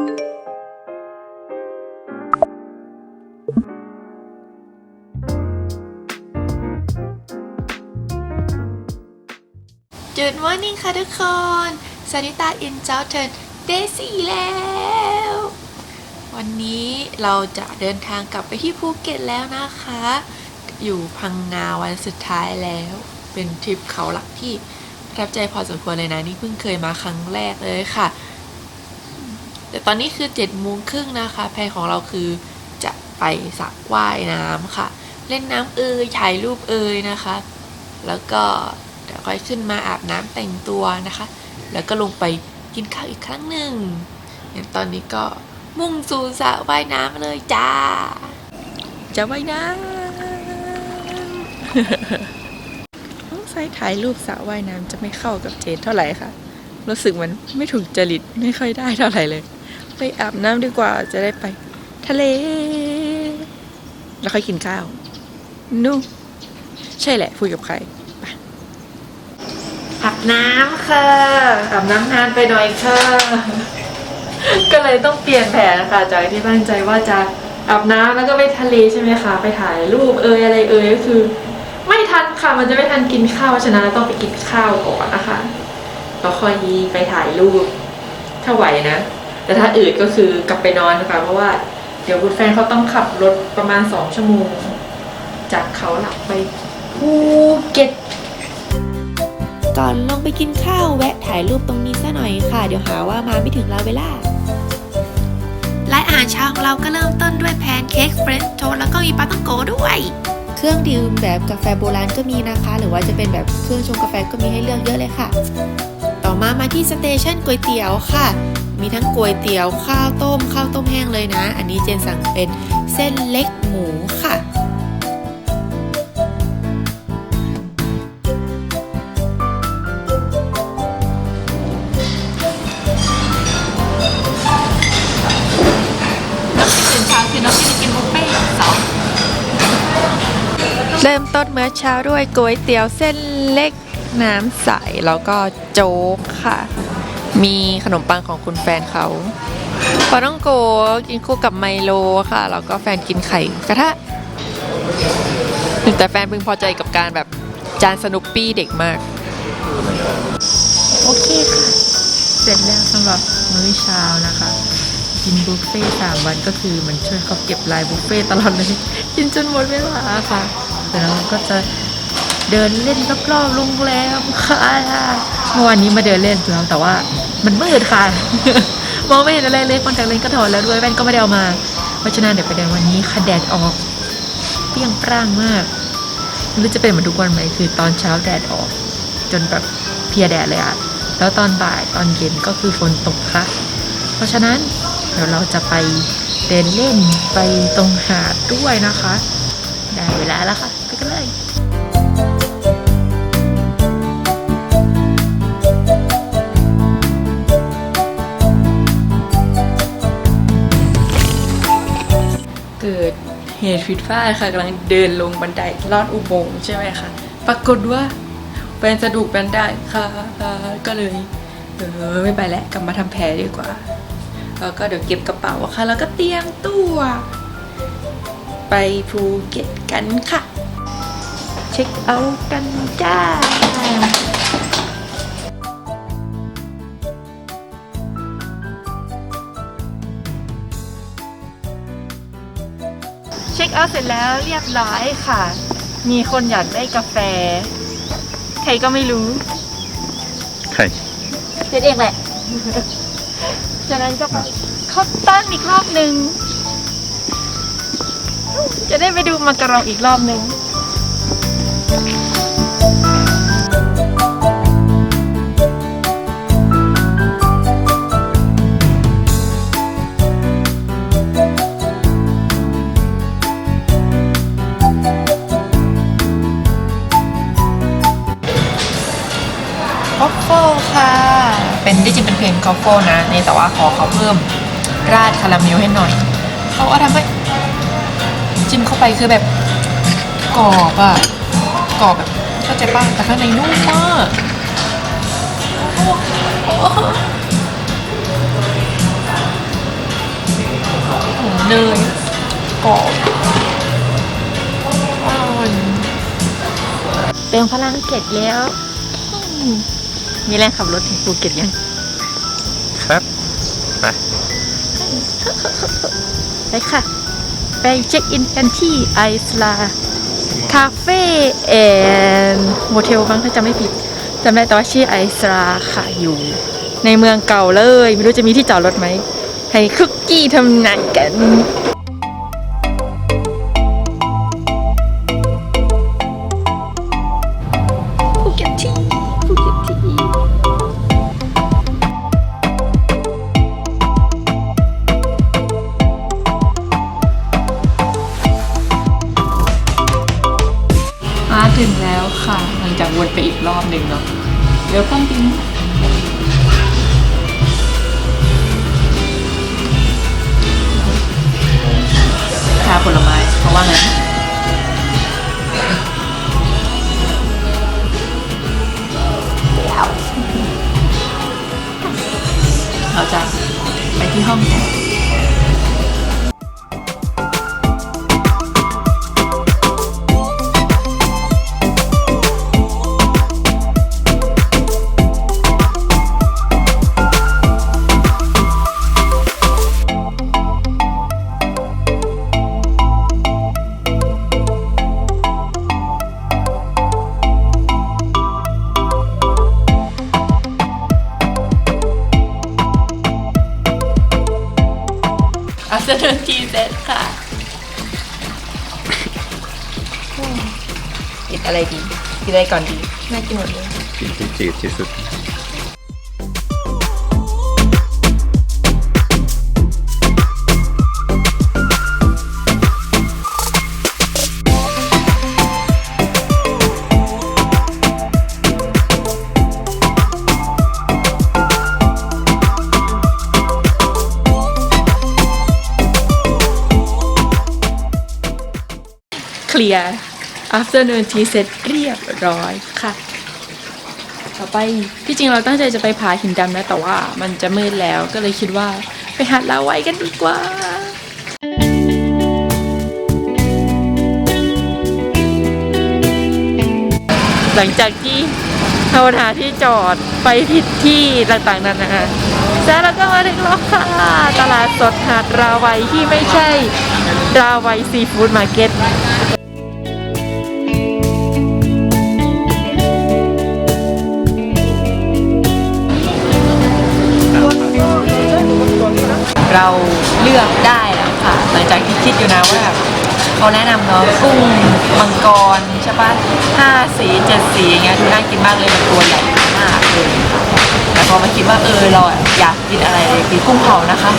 จุดมอร์นิ่งค่ะทุกคนสวัสดีตาอินเจ้าเทิร์นเดซี่แล้ว วันนี้เราจะเดินทางกลับไปที่ภูเก็ตแล้วนะคะ อยู่พังงาวันสุดท้ายแล้ว เป็นทริปเขาหลักที่ประทับใจพอสมควรเลยนะ นี่เพิ่งเคยมาครั้งแรกเลยค่ะ แต่ตอนนี้คือ7จ็ดโมงครึ่งนะคะ แพนของเราคือจะไปสระว่ายน้ำค่ะ เล่นน้ำเอยถ่ายรูปเอยนะคะ แล้วก็เดี๋ยวค่อยขึ้นมาอาบน้ำแต่งตัวนะคะ แล้วก็ลงไปกินข้าวอีกครั้งหนึ่งงั้นตอนนี้ก็มุ่งสู่สระว่ายน้ำเลยจ้า จะว่ายน้ำต้องใส่ถ่ายรูปสระว่ายน้ำจะไม่เข้ากับเจนเท่าไหร่ค่ะ รู้สึกมันไม่ถูกจริตไม่ค่อยได้เท่าไหร่เลย ไปอาบน้ำดีกว่าจะได้ไป ทะเล แล้วค่อยกินข้าว นู่นใช่แหละคุยกับใครอาบน้ำค่ะอาบน้ำนานไปหน่อยค่ะ ก็เลยต้องเปลี่ยนแผนค่ะจากที่ตั้งใจว่าจะอาบน้ำแล้วก็ไปทะเลใช่ไหมคะ ไปถ่ายรูปเอยอะไรเอยก็คือ ไม่ทันค่ะมันจะไม่ทันกินข้าวฉะนั้นต้องไปกินข้าวก่อนนะคะแล้วค่อยไปถ่ายรูปถ้าไหวนะ แต่ถ้าอืดก็คือกลับไปนอนค่ะเพราะว่าเดี๋ยวคุณแฟนเขาต้องขับรถประมาณสองชั่วโมง จากเขาหลักไปภูเก็ตก่อนลงไปกินข้าวแวะถ่ายรูปตรงนี้ซะหน่อยค่ะ เดี๋ยวหาว่ามาไม่ถึงลาเวลาและอาหารเช้าของเราก็เริ่มต้นด้วยแพนเค้กเฟรนช์โทสแล้วก็มีปาตังโกด้วย เครื่องดื่มแบบกาแฟโบราณก็มีนะคะ หรือว่าจะเป็นแบบเครื่องชงกาแฟก็มีให้เลือกเยอะเลยค่ะ ต่อมามาที่สเตชันก๋วยเตี๋ยวค่ะ มีทั้งก๋วยเตี๋ยวข้าวต้มข้าวต้มแห้งเลยนะ อันนี้เจนสั่งเป็นเส้นเล็กหมูค่ะตื่นเช้าคือน้องที่จะกินบุฟเฟ่ต์สองเริ่มต้นมื้อเช้าด้วยก๋วยเตี๋ยวเส้นเล็กน้ำใส แล้วก็โจ๊กค่ะ มีขนมปังของคุณแฟนเขาปาต้องโกกินคู่กับไมโลค่ะ แล้วก็แฟนกินไข่กระทะ แต่แฟนพึงพอใจกับการแบบจานสนุปปี้เด็กมาก โอเคค่ะ เสร็จแล้วสำหรับมื้อเช้านะคะ กินบุฟเฟ่ต์สามวันก็คือมันช่วยเขาเก็บลายบุฟเฟ่ต์ตลอดเลย กินจนหมดเวลาค่ะแต่เราก็จะเดินเล่นรอบๆโรงแรมค่ะเมื่อวานนี้มาเดินเล่นแล้วแต่ว่า มันมืดค่ะ มองไม่เห็นอะไรเลยคอนแทคเลนส์ก็ถอดแล้วด้วยแว่นก็ไม่ได้เอามา เพราะฉะนั้นเดี๋ยวไปเดินวันนี้ค่ะแดดออกเปรี้ยงปร้างมากไม่รู้จะเป็นเหมือนทุกวันไหมคือตอนเช้าแดดออก จนแบบเพียแดดเลยอะแล้วตอนบ่ายตอนเย็นก็คือฝนตกค่ะ เพราะฉะนั้นเดี๋ยวเราจะไปเดินเล่นไปตรงหาดด้วยนะคะ ได้เวลาแล้วค่ะ ไปกันเลย เหตุผิดพลาดค่ะกำลังเดินลงบันไดลอดอุโมงค์ใช่ไหมคะปรากฏว่าแฟนสะดุกบันไดค่ะก็เลยเออไม่ไปแล้วกลับมาทำแผลดีกว่าแล้วก็เดี๋ยวเก็บกระเป๋าค่ะ แล้วก็เตรียมตัว ไปภูเก็ตกันค่ะ เช็คเอาท์กันจ้า เช็คเอาท์เสร็จแล้วเรียบร้อยค่ะ มีคนอยากได้กาแฟ ใครก็ไม่รู้ ใครเจ็ดเองแหละ จากนั้นก็ไปเข้าตั้งอีกรอบหนึ่ง จะได้ไปดูมังกรองอีกรอบหนึ่ง ที่จริงเป็นเพลงคอฟโฟนะนี่แต่ว่าขอเขาเพิ่มราดคาราเมลให้หน่อยเขาเอาทำให้จิ้มเข้าไปคือแบบกรอบอะกรอบแบบเข้าใจป่ะแต่ข้างในนุ่มมากโอ้โหเนยกรอบอ่อนเติมพลังเก็ตแล้วอืมมีแรงขับรถถึงภูเก็ตยัง ค่ะ ไปเช็คอินกันที่ไอสลาคาเฟ่แอนโมเทลบ้างถ้าจำไม่ผิดจำได้แต่ว่าชื่อไอสลาค่ะอยู่ ในเมืองเก่าเลย ไม่รู้จะมีที่จอดรถไหม ให้คุกกี้ทำงานกัน ค่ะหลังวนไปอีกรอบหนึ่งเนาะเดี๋ยวความจริงชาผลไม้เขาะว่าไงเราจะไปที่ห้อง อะไรดีกินอะไรก่อนดีแม่กินหมดเลยกินที่จืดที่สุดเคลียร์ afternoon tea set เรียบร้อยค่ะ ต่อไปที่จริงเราตั้งใจจะไปผาหินดำนะ แต่ว่ามันจะมืดแล้วก็เลยคิดว่าไปหาดลาไว้กันดีกว่าหลังจากที่เราหาที่จอดไปผิดที่ต่างๆนานาแล้วเราก็มาถึงแล้วค่ะ ตลาดสดหาดราวัยที่ไม่ใช่ราวัยซีฟู้ดมาร์เก็ต เราเลือกได้แล้วค่ะ หลังจากที่คิดอยู่นะว่าแบบเขาแนะนำเนาะกุ้งมังกรใช่ปะห้าสีเจ็ดสีอย่างเงี้ยดูน่ากินมากเลยมันตัวใหญ่มากเลยแต่พอมาคิดว่าเออเราอยากกินอะไรเลยกินกุ้งเผานะคะ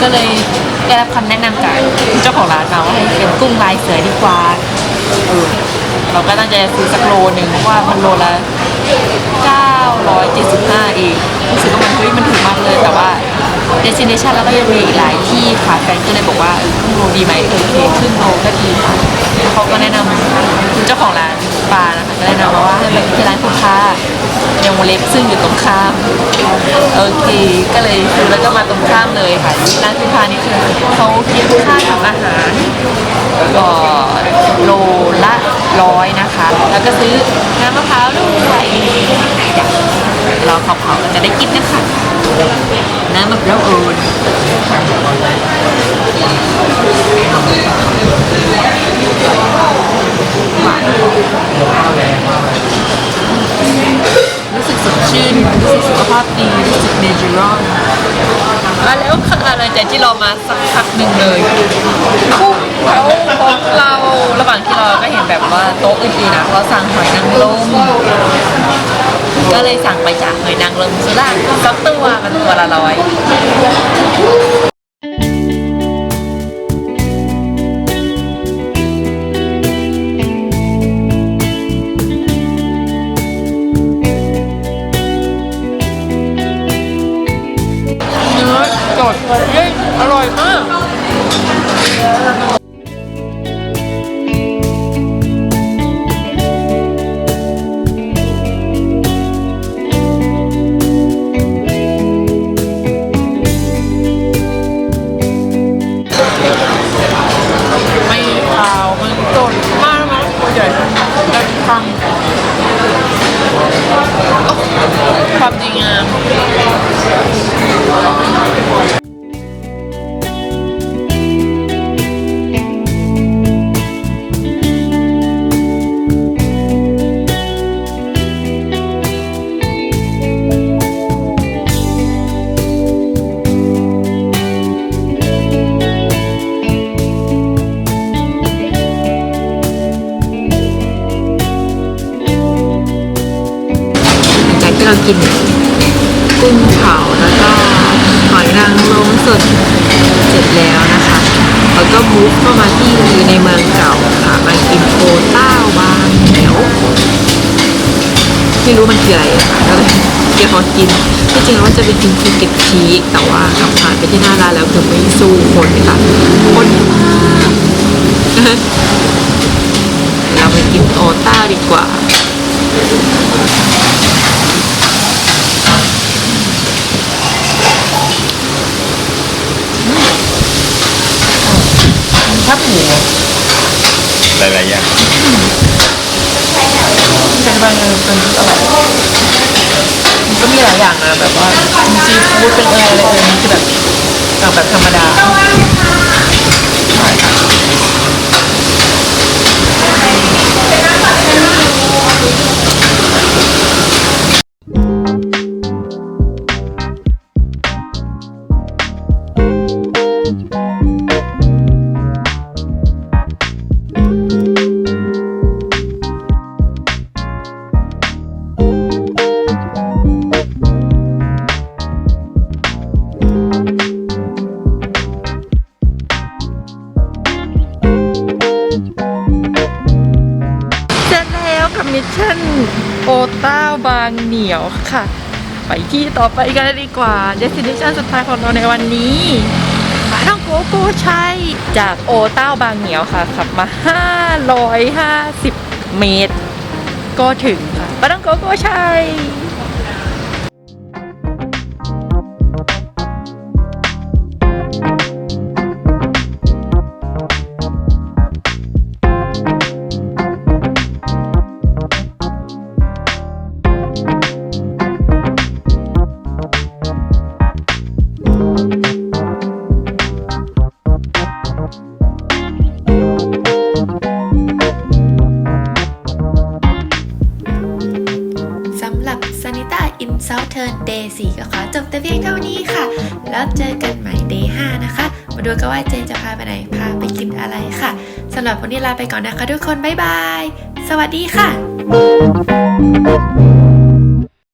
ก็เลยได้รับคำแนะนำจากเจ้าของร้านมาว่าให้เป็นกุ้งลายเสือดีกว่าเออเราก็ตั้งใจซื้อสักโลหนึ่งเพราะว่ามันโลละ975เองรู้สึกว่ามันเฮ้ยมันถูกมากเลยแต่ว่า destination แล้วก็ยังมีอีกหลายที่ค่ะแฟนก็เลยบอกว่าเออครึ่งโลดีไหมเออโอเคครึ่งโลก็ดีค่ะแล้วเขาก็แนะนำคุณเจ้าของร้านปลานะคะก็แนะนำมาว่าให้ไปที่ร้านคุณค้ายังเล็กซึ่งอยู่ตรงข้ามโอเคก็เลยซื้อแล้วก็มาตรงข้ามเลยค่ะร้านคุณค้านี่คือเขาคิดค่าทำอาหารก็โลละร้อยนะคะ แล้วก็ซื้อน้ำมะพร้าวด้วย รอเขาเผาจะได้กินนะคะน้ำมะพร้าวโอนรู้สึกสดชื่นรู้สึกสุขภาพดีรู้สึกเนเจอรัลมาแล้วค่ะหลังจากที่เรามาสักพักหนึ่งเลยกุ้งเผาของเราระหว่างที่เราก็เห็นแบบว่าโต๊ะอื่นๆนะเขาสั่งหอยนางรม ก็เลยสั่งไปจากหอยนางรมสุราษฎร์สักตัวมันตัวละร้อย นางรมสดเสร็จแล้วนะคะ แล้วก็มูฟเข้ามาที่ในเมืองเก่าค่ะมากินโอต้าบางเหนียวไม่รู้มันคืออะไรค่ะก็เลยเดี๋ยวขอกินที่จริงแล้วว่าจะไปกินภูเก็ตชีสแต่ว่าขับผ่านไปที่หน้าร้านแล้วคือไม่สู้คนค่ะคนมากเราไปกินโอต้าดีกว่า ครับหมู หลายๆอย่าง เป็นบางเป็นอร่อยมันก็มีหลายอย่างนะแบบว่า ซีฟู้ดเป็นเอยอะไรเอยนี่คือแบบสั่งแบบธรรมดา ค่ะ ไปที่ต่อไปกันดีกว่าเดสติเนชันสุดท้ายของเราในวันนี้มาท่องโกโกชัยจากโอต้าบางเหนียวค่ะขับมา 550 เมตร ก็ถึงค่ะมาท่องโกโกชัย แล้วเจอกันใหม่ Day 5นะคะ มาดูกันว่าเจนจะพาไปไหน พาไปกินอะไรค่ะสำหรับวันนี้ลาไปก่อนนะคะทุกคน บ๊ายบาย สวัสดีค่ะ